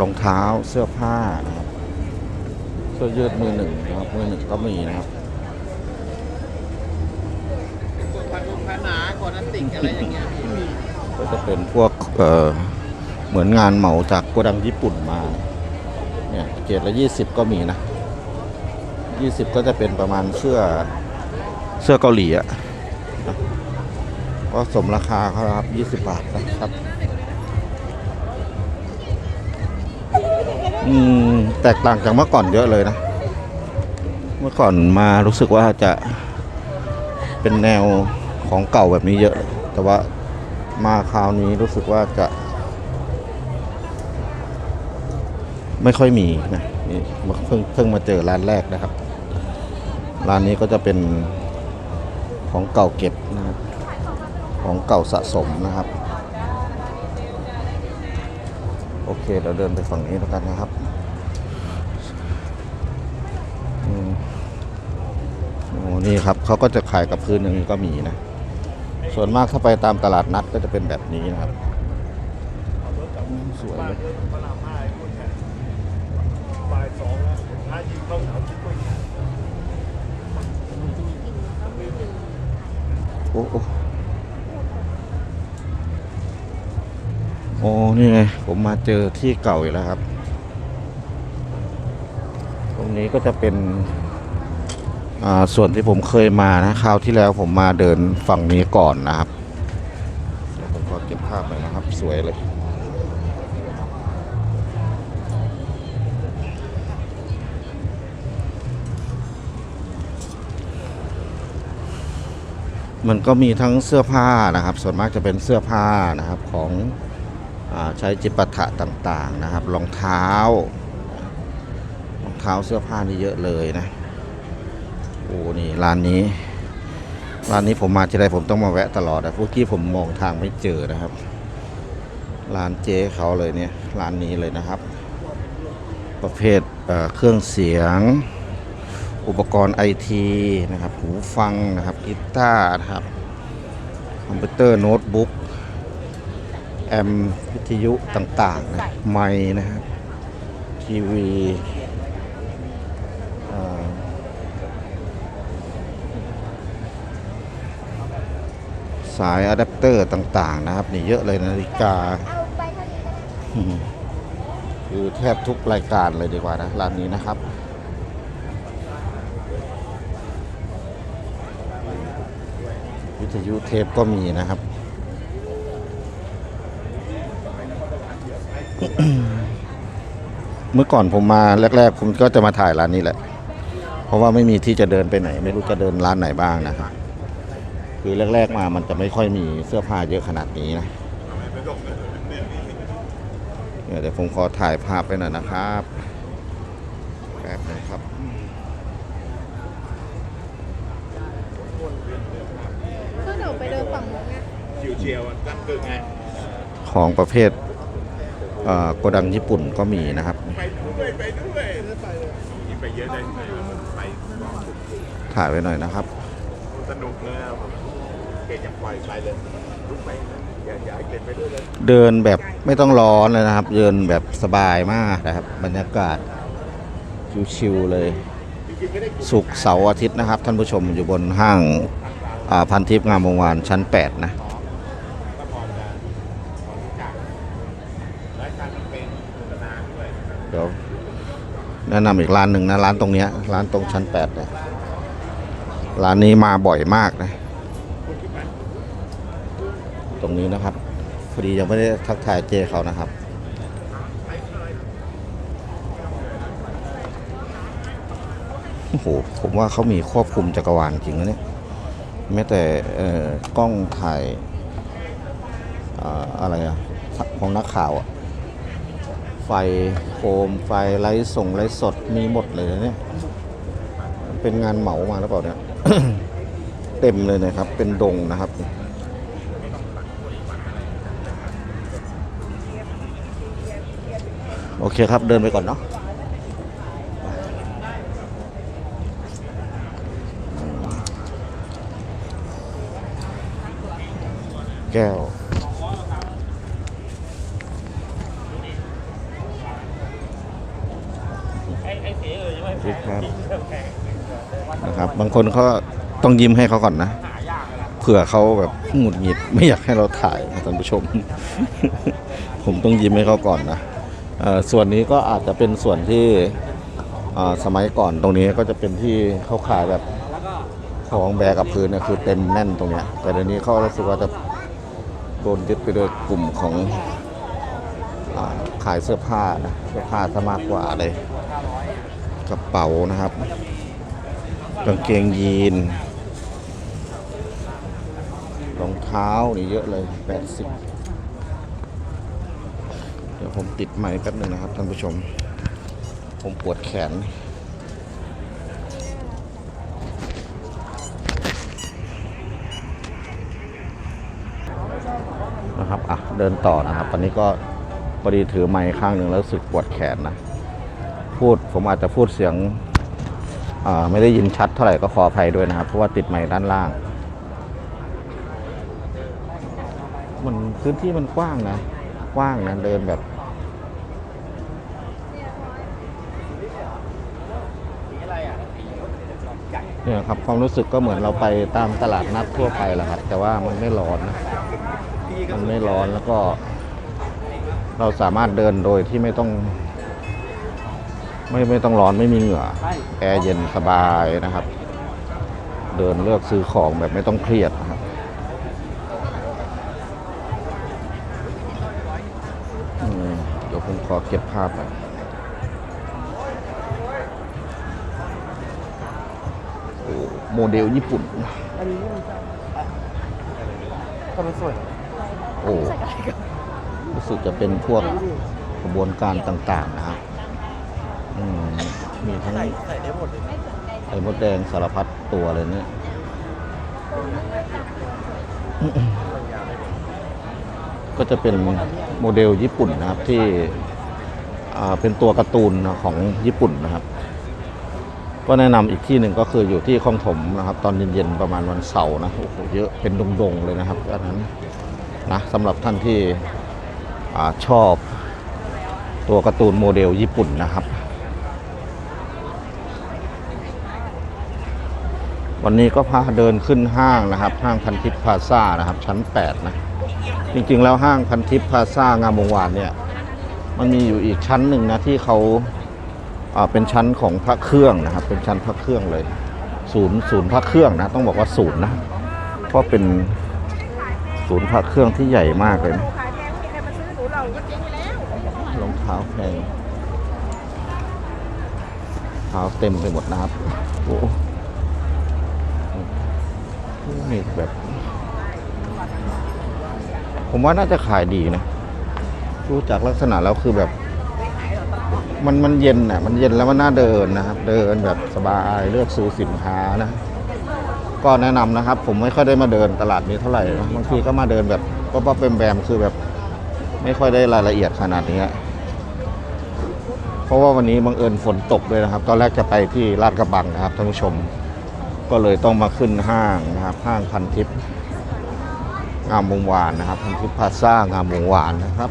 รองเท้าเสื้อผ้านะครับเสื้อยืดมือหนึ่งนะครับมือหนึ่งก็มีนะครับกดพันธุ์พันหนาก่อนนั้นติ่งอะไรอย่างเงี้ยพี่ก็จะเป็นพวกเอ่อเหมือนงานเหมาจากโกดังญี่ปุ่นมาเนี่ยเกรดละยี่สิบก็มีนะยี่สิบก็จะเป็นประมาณเสื้อเสื้อเกาหลีอะนะก็สมราคาเขาครับยี่สิบบาทนะครับ อืมแตกต่างจากเมื่อก่อนเยอะเลยนะ เมื่อก่อนมารู้สึกว่าจะเป็นแนวของเก่าแบบนี้เยอะ แต่ว่ามาคราวนี้รู้สึกว่าจะ ไม่ค่อยมีนะนี่เพิ่งเพิ่งมาเจอร้านแรกนะครับ ร้านนี้ก็จะเป็นของเก่าเก็บนะครับของเก่าสะสมนะครับ โอเคเราเดินไปฝั่งนี้แล้วกันนะครับโอ้นี่ครับเขาก็จะขายกับพื้นอย่งก็มีนะ ส่วนมากถ้าไปตามตลาดนัดก็จะเป็นแบบนี้นะครับสวยเลยบ่ายสองแล้วถ้ายิงเข้าหนาวที่ก็ โอ้โอ้โอ้ นี่ไงผมมาเจอที่เก่าอีกแล้วครับ ตรงนี้ก็จะเป็นส่วนที่ผมเคยมานะคราวที่แล้วผมมาเดินฝั่งนี้ก่อนนะครับผมขอเก็บภาพหน่อยนะครับ สวยเลยมันก็มีทั้งเสื้อผ้านะครับ ส่วนมากจะเป็นเสื้อผ้านะครับของ ใช้จิปาถะต่างๆนะครับ รองเท้ารองเท้าเสื้อผ้านี่เยอะเลยนะ โอ้นี่ร้านนี้ ร้านนี้ผมมาทีไรผมต้องมาแวะตลอดนะเมื่อกี้ผมมองทางไม่เจอนะครับ ร้านเจ๊เขาเลยเนี่ย ร้านนี้เลยนะครับ ประเภทเเครื่องเสียง อุปกรณ์ไอทีนะครับ หูฟังนะครับกีตาร์นะครับคอมพิวเตอร์โน้ตบุ๊ก แอมวิทยุต่างๆนะไมค์นะครับ ทีวีสายอะแดปเตอร์ต่าง ๆ นะครับ นี่เยอะเลยนาฬิกาคือแทบทุกรายการเลยดีกว่านะ ร้านนี้นะครับวิทยุเทปก็มีนะครับ เมื่อก่อนผมมาแรก ๆ ผมก็จะมาถ่ายร้านนี้แหละ เพราะว่าไม่มีที่จะเดินไปไหน ไม่รู้จะเดินร้านไหนบ้างนะครับคือแรก ๆ มามันจะไม่ค่อยมีเสื้อผ้าเยอะขนาดนี้นะเนี่ยเดี๋ยวผมขอถ่ายภาพไปหน่อยนะครับแป๊บนึงครับก็เดี๋ยวไปเดินฝั่งนู้นไงชิวเชียวๆตั้งตึกไงของประเภทเอ่อ โกดังญี่ปุ่นก็มีนะครับไปด้วยไปด้วยนี่ไปเยอะได้ไหมไปถ่ายไว้หน่อยนะครับ สนุกเลยอะเกดจะปล่อยไปเลยลุกไปอย่าอย่าให้เกดไปด้วยเลยเดินแบบไม่ต้องร้อนเลยนะครับ เดินแบบสบายมากนะครับ บรรยากาศชิวๆเลย สุกร์เสาร์อาทิตย์นะครับ ท่านผู้ชมอยู่บนห้างอ่าพันทิพย์งามวงวานชั้น 8 นะ เดี๋ยวแนะนำอีกร้านหนึ่งนะ ร้านตรงเนี้ยร้านตรงชั้น8เลยร้านนี้มาบ่อยมากนะ ตรงนี้นะครับ พอดียังไม่ได้ทักทายเจเขานะครับ โอ้โห ผมว่าเขามีครอบคลุมจักรวาลจริงนะเนี่ยแม้แต่เอ่อกล้องถ่ายอาอะไรอะของนักข่าวอะ ไฟโคมไฟไลท์ส่งไลท์สดมีหมดเลยนะเนี่ย เป็นงานเหมามาหรือเปล่าเนี่ย เต็มเลยนะครับ เป็นดงนะครับโอเคครับ เดินไปก่อนเนาะแก้ว ดีครับนะครับบางคนเขาต้องยิ้มให้เขาก่อนนะ เผื่อเขาแบบหงุดหงิดไม่อยากให้เราถ่ายนะท่านผู้ชม ผมต้องยิ้มให้เขาก่อนนะส่วนนี้ก็อาจจะเป็นส่วนที่สมัยก่อนตรงนี้ก็จะเป็นที่เขาขายแบบของแบกกับพื้นเนี่ยคือเต็มแน่นตรงเนี้ยแต่เดี๋ยวนี้เขารู้สึกว่าจะโดนยึดไปโดยกลุ่มของอขายเสื้อผ้านะเสื้อผ้าซะมากกว่าเลย กระเป๋านะครับ กางเกงยีน รองเท้านี่เยอะเลย 80 เดี๋ยวผมติดไม้แป๊บหนึ่งนะครับท่านผู้ชม ผมปวดแขนนะครับ อะ เดินต่อนะครับ ตอนนี้ก็พอดีถือไม้ข้างหนึ่งแล้วสึกปวดแขนนะ พูด ผมอาจจะพูดเสียงไม่ได้ยินชัดเท่าไหร่ก็ขออภัยด้วยนะครับ เพราะว่าติดไม้ด้านล่าง มันพื้นที่มันกว้างนะ กว้างนะ เดินแบบ เนี่ยครับความรู้สึกก็เหมือนเราไปตามตลาดนัดทั่วไปแหละครับ แต่ว่ามันไม่ร้อนนะ มันไม่ร้อนแล้วก็ เราสามารถเดินโดยที่ไม่ต้อง ไม่ไม่ต้องร้อนไม่มีเหงื่อ แอร์เย็นสบายนะครับ เดินเลือกซื้อของแบบไม่ต้องเครียดนะครับอืมเดี๋ยวผมขอเก็บภาพหน่อยโอ้โมเดลญี่ปุ่นก็มันสวยโอ้รู้สึกจะเป็นพวกกระบวนการต่าง ๆ นะครับ อืมมีทั้งใส่ใส่ได้หมดเลยไอ้มดแดงสารพัดตัวเลยเนี่ยก็จะเป็นโมเดลญี่ปุ่นนะครับที่อ่าเป็นตัวการ์ตูนของญี่ปุ่นนะครับ ก็แนะนำอีกที่หนึ่งก็คืออยู่ที่คลองถมนะครับ ตอนเย็นๆประมาณวันเสาร์นะโอ้โหเยอะเป็นดงๆเลยนะครับอันนั้นนะสำหรับท่านที่อาชอบตัวการ์ตูนโมเดลญี่ปุ่นนะครับ วันนี้ก็พาเดินขึ้นห้างนะครับ ห้างพันทิพย์พาซ่านะครับ ชั้น 8 นะ จริงๆ แล้วห้างพันทิพย์พาซ่างามวงวานเนี่ย มันมีอยู่อีกชั้นหนึ่งนะที่เขาเป็นชั้นของพระเครื่องนะครับ เป็นชั้นพระเครื่องเลย ศูนย์ศูนย์พระเครื่องนะ ต้องบอกว่าศูนย์นะเพราะเป็นศูนย์พระเครื่องที่ใหญ่มากเลยนะรองเท้าแพงเท้าเต็มไปหมดนะครับโอ้ นี่แบบ ผมว่าน่าจะขายดีนะดูจากลักษณะแล้วคือแบบ มันมันเย็นอะ มันเย็นแล้วมันน่าเดินนะครับ เดินแบบสบายเลือกซื้อสินค้านะ ก็แนะนำนะครับ ผมไม่ค่อยได้มาเดินตลาดนี้เท่าไหร่นะบางทีก็มาเดินแบบป๊อปๆแบมคือแบบ ไม่ค่อยได้รายละเอียดขนาดนี้เพราะว่าวันนี้บังเอิญฝนตกด้วยนะครับ ตอนแรกจะไปที่ลาดกระบังนะครับท่านผู้ชม ก็เลยต้องมาขึ้นห้างนะครับ ห้างพันทิพย์งามวงวานนะครับ พันทิพย์พาซ่างามวงวานนะครับ